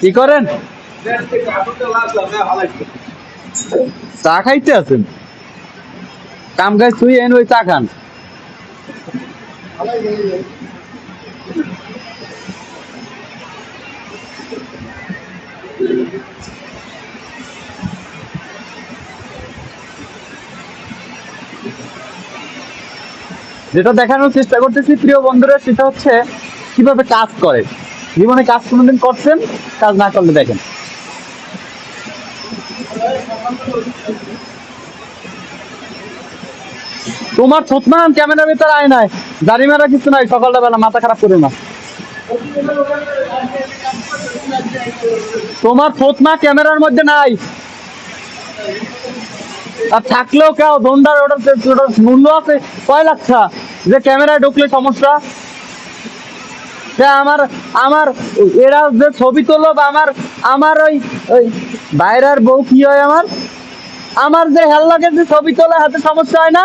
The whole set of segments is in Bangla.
কি করেন? চা খাইতে আছেন? কাম কাজ তুই এন ওই চা খান। যেটা দেখানোর চেষ্টা করতেছি, প্রিয় বন্ধুরা, সেটা হচ্ছে কীভাবে কাজ করে। জীবনে কাজ কোনোদিন করছেন, কাজ না করলে দেখেন। তোমার থুতমান ক্যামেরার ভিতরে আয় নাই দাড়ি মারা কিছু নাই সকালটা বেলা মাথা খারাপ করো না। তোমার থুতমা ক্যামেরার মধ্যে নাই। আর থাকলেও কেউ ওটার ওটার মূল্য আছে কয় লাখা যে ক্যামেরায় ঢুকলে সমস্যা। যে আমার আমার, এরা যে ছবি তোলো বা আমার আমার ওই ওই বাইরের বউ কি হয় আমার? আমার যে হেল্লাকে যে ছবি তোলা হাতে সমস্যা হয় না?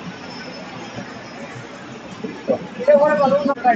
করে বলুন সরকার